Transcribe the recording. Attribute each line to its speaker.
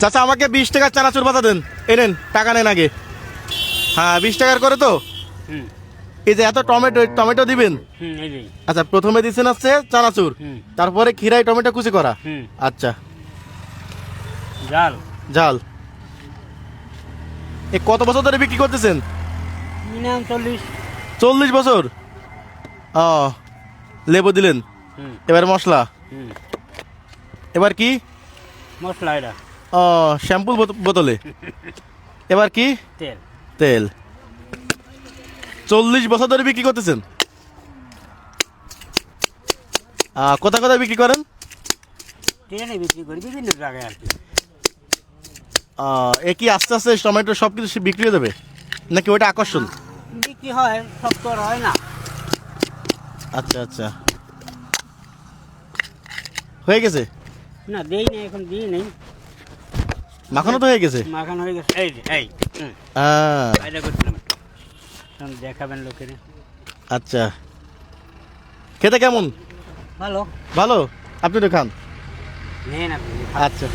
Speaker 1: চাচা আমাকে বিশ টাকার চানাচুর পাতা দেন। এনেন টাকা নেন আগে। হ্যাঁ বিশ টাকার করে তো? এই যে এত টমেটো টমেটো দিবেন? আচ্ছা প্রথমে দিচ্ছেন হচ্ছে চানাচুর। তারপরে খিরাই টমেটো কুচি করা। আচ্ছা।
Speaker 2: জাল।
Speaker 1: ঝাল এ কত বছর ধরে বিক্রি করতেছেন?
Speaker 2: চল্লিশ।
Speaker 1: চল্লিশ বছর? ও লেবু দিলেন। এবার মশলা। এবার কি?
Speaker 2: মশলা এটা।
Speaker 1: ও শ্যাম্পুর বোত- বোতলে এবার কি?
Speaker 2: তেল।
Speaker 1: তেল। চল্লিশ বছর ধরে বিক্রি করতেছেন? কোথায় কোথায় বিক্রি করেন?
Speaker 2: ট্রেনে বিক্রি করি বিভিন্ন জায়গায় আর কি।
Speaker 1: এ কি আস্তে আস্তে টমেটো সব কিছু বিক্রি হয়ে যাবে? নাকি ওটা আকর্ষণ?
Speaker 2: বিক্রি হয় সব তো আর হয় না।
Speaker 1: আচ্ছা আচ্ছা। হয়ে গেছে?
Speaker 2: না দেই নেই এখন দিই নেই।
Speaker 1: মাখানো তো হয়ে গেছে?
Speaker 2: মাখানো হয়ে গেছে। এই এই। এটা করছিলাম। দেখাবেন লোকের।
Speaker 1: আচ্ছা। খেতে কেমন?
Speaker 2: ভালো।
Speaker 1: ভালো? আপনি তো খান।
Speaker 2: নেন আপনি।
Speaker 1: আচ্ছা।